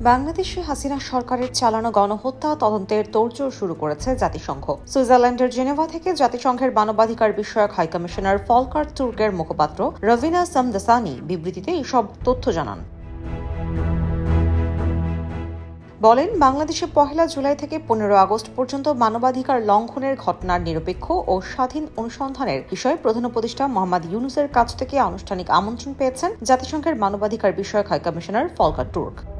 বাংলাদেশে হাসিনা সরকারের চালানো গণহত্যা তদন্তের তোড়জোড় শুরু করেছে জাতিসংঘ। সুইজারল্যান্ডের জেনেভা থেকে জাতিসংঘের মানবাধিকার বিষয়ক হাইকমিশনার ফলকার তুর্গের মুখপাত্র রবিনা সামদাসানি বিবৃতিতে এসব তথ্য জানান। বলেন, বাংলাদেশে পহেলা জুলাই থেকে পনেরো আগস্ট পর্যন্ত মানবাধিকার লঙ্ঘনের ঘটনার নিরপেক্ষ ও স্বাধীন অনুসন্ধানের বিষয়ে প্রধান উপদেষ্টা মোহাম্মদ ইউনুসের কাছ থেকে আনুষ্ঠানিক আমন্ত্রণ পেয়েছেন জাতিসংঘের মানবাধিকার বিষয়ক হাইকমিশনার ফলকার তুর্ক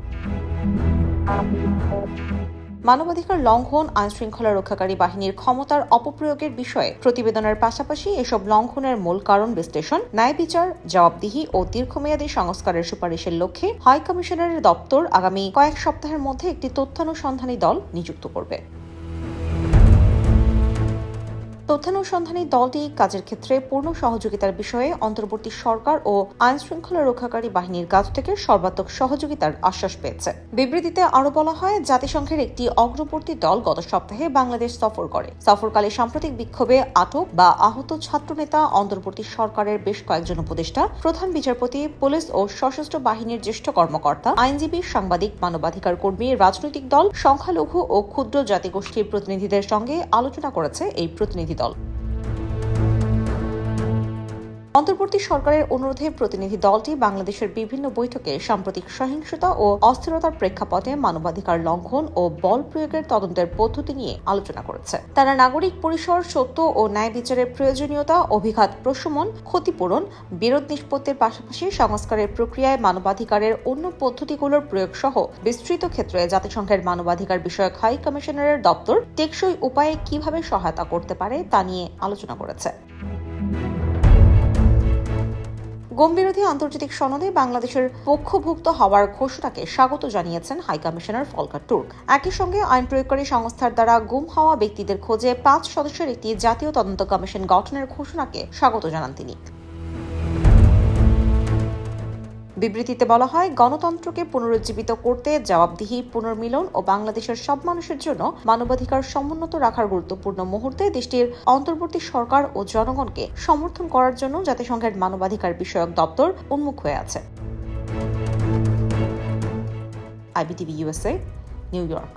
মানবাধিকার লঙ্ঘন আইন শৃঙ্খলা রক্ষাকারী বাহিনীর ক্ষমতার অপপ্রয়োগের বিষয়ে প্রতিবেদনের পাশাপাশি এসব লঙ্ঘনের মূল কারণ বিশ্লেষণ, ন্যায় বিচার, জবাবদিহি ও দীর্ঘমেয়াদী সংস্কারের সুপারিশের লক্ষ্যে হাই কমিশনারের দপ্তর আগামী কয়েক সপ্তাহের মধ্যে একটি তথ্যানুসন্ধানী দল নিযুক্ত করবে। তথ্যানুসন্ধানী দলটি কাজের ক্ষেত্রে পূর্ণ সহযোগিতার বিষয়ে অন্তর্বর্তী সরকার ও আইন শৃঙ্খলা রক্ষাকারী বাহিনীর কাছ থেকে সর্বাত্মক সহযোগিতার আশ্বাস পেয়েছে। বিবৃতিতে আরও বলা হয়, জাতিসংঘের একটি অগ্রবর্তী দল গত সপ্তাহে বাংলাদেশ সফর করে। সফরকালে সাম্প্রতিক বিক্ষোভে আটক বা আহত ছাত্রনেতা অন্তর্বর্তী সরকারের বেশ কয়েকজন উপদেষ্টা, প্রধান বিচারপতি, পুলিশ ও সশস্ত্র বাহিনীর জ্যেষ্ঠ কর্মকর্তা, আইনজীবী, সাংবাদিক, মানবাধিকার কর্মী, রাজনৈতিক দল, সংখ্যালঘু ও ক্ষুদ্র জাতিগোষ্ঠীর প্রতিনিধিদের সঙ্গে আলোচনা করেছে এই প্রতিনিধি দল অন্তর্বর্তী সরকারের অনুরোধে প্রতিনিধি দলটি বাংলাদেশের বিভিন্ন বৈঠকে সাম্প্রতিক সহিংসতা ও অস্থিরতার প্রেক্ষাপটে মানবাধিকার লঙ্ঘন ও বল প্রয়োগের তদন্তের পদ্ধতি নিয়ে আলোচনা করেছে। তারা নাগরিক পরিসর, সত্য ও ন্যায় বিচারের প্রয়োজনীয়তা, অভিঘাত প্রশমন, ক্ষতিপূরণ, বিরোধ নিষ্পত্তির পাশাপাশি সংস্কারের প্রক্রিয়ায় মানবাধিকারের অন্য পদ্ধতিগুলোর প্রয়োগ সহ বিস্তৃত ক্ষেত্রে জাতিসংঘের মানবাধিকার বিষয়ক হাই কমিশনারের দপ্তর টেকসই উপায়ে কীভাবে সহায়তা করতে পারে তা নিয়ে আলোচনা করেছে। গমবিরোধী আন্তর্জাতিক সনদে বাংলাদেশের পক্ষভুক্ত হওয়ার ঘোষণাকে স্বাগত জানিয়েছেন হাইকমিশনার ফলকা টুর্ক। একই সঙ্গে আইন প্রয়োগকারী সংস্থার দ্বারা গুম হওয়া ব্যক্তিদের খোঁজে পাঁচ সদস্যের একটি জাতীয় তদন্ত কমিশন গঠনের ঘোষণাকে স্বাগত জানান তিনি। বিবৃতিতে বলা হয়, গণতন্ত্রকে পুনরুজ্জীবিত করতে জবাবদিহি, পুনর্মিলন ও বাংলাদেশের সব মানুষের জন্য মানবাধিকার সমুন্নত রাখার গুরুত্বপূর্ণ মুহূর্তে দেশটির অন্তর্বর্তী সরকার ও জনগণকে সমর্থন করার জন্য জাতিসংঘের মানবাধিকার বিষয়ক দপ্তর উন্মুখ হয়ে আছে। IBTV USA new york.